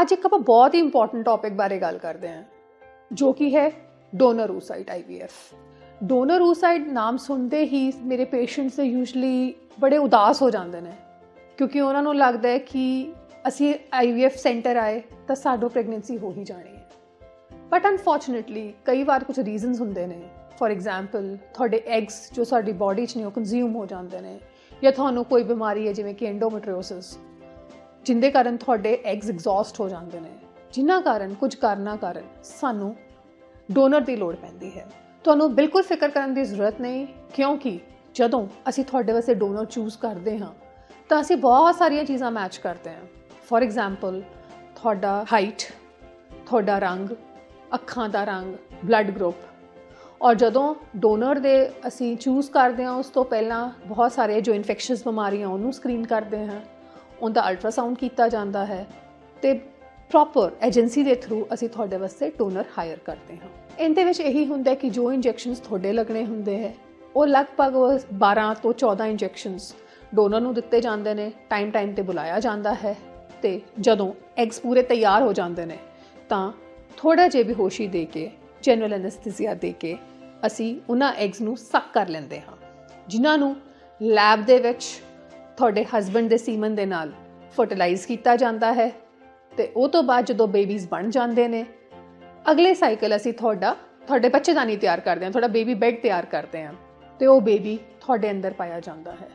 ਅੱਜ ਇੱਕ ਆਪਾਂ ਬਹੁਤ ਹੀ ਇੰਪੋਰਟੈਂਟ ਟੌਪਿਕ ਬਾਰੇ ਗੱਲ ਕਰਦੇ ਹਾਂ, ਜੋ ਕਿ ਹੈ donor oocyte IVF donor oocyte ਨਾਮ ਸੁਣਦੇ ਹੀ ਮੇਰੇ ਪੇਸ਼ੈਂਟਸ ਯੂਜੂਲੀ ਬੜੇ ਉਦਾਸ ਹੋ ਜਾਂਦੇ ਨੇ, ਕਿਉਂਕਿ ਉਹਨਾਂ ਨੂੰ ਲੱਗਦਾ ਹੈ ਕਿ ਅਸੀਂ ਆਈਵੀਐਫ ਸੈਂਟਰ ਆਏ ਤਾਂ ਸਾਡੋ ਪ੍ਰੈਗਨੈਂਸੀ ਹੋ ਹੀ ਜਾਣੀ ਹੈ। ਬਟ ਅਨਫੋਰਚੂਨੇਟਲੀ ਕਈ ਵਾਰ ਕੁਝ ਰੀਜ਼ਨਸ ਹੁੰਦੇ ਨੇ ਫੋਰ ਐਗਜ਼ਾਮਪਲ ਤੁਹਾਡੇ ਐਗਸ ਜੋ ਸਾਡੀ ਬਾਡੀ 'ਚ ਨੇ ਉਹ ਕੰਜ਼ਿਊਮ ਹੋ ਜਾਂਦੇ ਨੇ ਜਾਂ ਤੁਹਾਨੂੰ ਕੋਈ ਬਿਮਾਰੀ ਹੈ ਜਿਵੇਂ ਕਿ ਐਂਡੋਮੈਟ੍ਰੀਓਸਿਸ ਜਿੰਦੇ ਕਾਰਨ ਤੁਹਾਡੇ ਐਗਸ ਐਗਜ਼ੌਸਟ ਹੋ ਜਾਂਦੇ ਨੇ ਜਿਨ੍ਹਾਂ ਕਾਰਨ, ਕੁਝ ਕਾਰਨਾਂ ਕਾਰਨ ਸਾਨੂੰ ਡੋਨਰ ਦੀ ਲੋੜ ਪੈਂਦੀ ਹੈ। ਤੁਹਾਨੂੰ ਬਿਲਕੁਲ ਫਿਕਰ ਕਰਨ ਦੀ ਜ਼ਰੂਰਤ ਨਹੀਂ, ਕਿਉਂਕਿ ਜਦੋਂ ਅਸੀਂ ਤੁਹਾਡੇ ਵਾਸਤੇ ਡੋਨਰ ਚੂਜ਼ ਕਰਦੇ ਹਾਂ, ਤਾਂ ਅਸੀਂ ਬਹੁਤ ਸਾਰੀਆਂ ਚੀਜ਼ਾਂ ਮੈਚ ਕਰਦੇ ਹਾਂ। ਫੋਰ ਐਗਜ਼ਾਮਪਲ ਤੁਹਾਡਾ ਹਾਈਟ ਤੁਹਾਡਾ ਰੰਗ, ਅੱਖਾਂ ਦਾ ਰੰਗ ਬਲੱਡ ਗਰੁੱਪ ਔਰ ਜਦੋਂ ਡੋਨਰ ਦੇ ਅਸੀਂ ਚੂਜ਼ ਕਰਦੇ ਹਾਂ, ਉਸ ਤੋਂ ਪਹਿਲਾਂ ਬਹੁਤ ਸਾਰੇ ਜੋ ਇਨਫੈਕਸ਼ੀਅਸ ਬਿਮਾਰੀਆਂ, ਉਹਨੂੰ ਸਕਰੀਨ ਕਰਦੇ ਹਾਂ। ਉਹਦਾ ਅਲਟਰਾਸਾਊਂਡ ਕੀਤਾ ਜਾਂਦਾ ਹੈ ਤੇ ਪ੍ਰੋਪਰ ਏਜੰਸੀ ਦੇ ਥਰੂ ਅਸੀਂ ਤੁਹਾਡੇ ਵਾਸਤੇ ਡੋਨਰ ਹਾਇਰ ਕਰਦੇ ਹਾਂ। ਇਹਦੇ ਵਿੱਚ ਇਹੀ ਹੁੰਦਾ ਕਿ ਜੋ ਇੰਜੈਕਸ਼ਨਸ ਤੁਹਾਡੇ ਲੱਗਣੇ ਹੁੰਦੇ ਹੈ, ਉਹ ਲਗਭਗ 12 ਤੋਂ 14 ਇੰਜੈਕਸ਼ਨਸ ਡੋਨਰ ਨੂੰ ਦਿੱਤੇ ਜਾਂਦੇ ਨੇ ਟਾਈਮ ਟਾਈਮ ਤੇ ਬੁਲਾਇਆ ਜਾਂਦਾ ਹੈ ਤੇ ਜਦੋਂ ਐਗਸ ਪੂਰੇ ਤਿਆਰ ਹੋ ਜਾਂਦੇ ਨੇ, ਤਾਂ ਥੋੜਾ ਜਿਹਾ ਬੇਹੋਸ਼ੀ ਦੇ ਕੇ ਜਨਰਲ ਐਨਸਥੀਸੀਆ ਦੇ ਕੇ ਅਸੀਂ ਉਹਨਾਂ ਐਗਸ ਨੂੰ ਸੱਕ ਕਰ ਲੈਂਦੇ ਹਾਂ। ਜਿਨ੍ਹਾਂ ਨੂੰ ਲੈਬ ਦੇ ਵਿੱਚ ਤੁਹਾਡੇ ਹਸਬੰਡ ਦੇ ਸੀਮਨ ਦੇ ਨਾਲ ਫਰਟੀਲਾਈਜ਼ ਕੀਤਾ ਜਾਂਦਾ ਹੈ ਤੇ ਉਹ ਤੋਂ ਬਾਅਦ ਜਦੋਂ ਬੇਬੀਜ਼ ਬਣ ਜਾਂਦੇ ਨੇ, ਅਗਲੇ ਸਾਈਕਲ ਅਸੀਂ ਤੁਹਾਡਾ, ਤੁਹਾਡੇ ਬੱਚੇਦਾਨੀ ਤਿਆਰ ਕਰਦੇ ਹਾਂ, ਤੁਹਾਡਾ ਬੇਬੀ ਬੈੱਡ ਤਿਆਰ ਕਰਦੇ ਹਾਂ ਤੇ ਉਹ ਬੇਬੀ ਤੁਹਾਡੇ ਅੰਦਰ ਪਾਇਆ ਜਾਂਦਾ ਹੈ।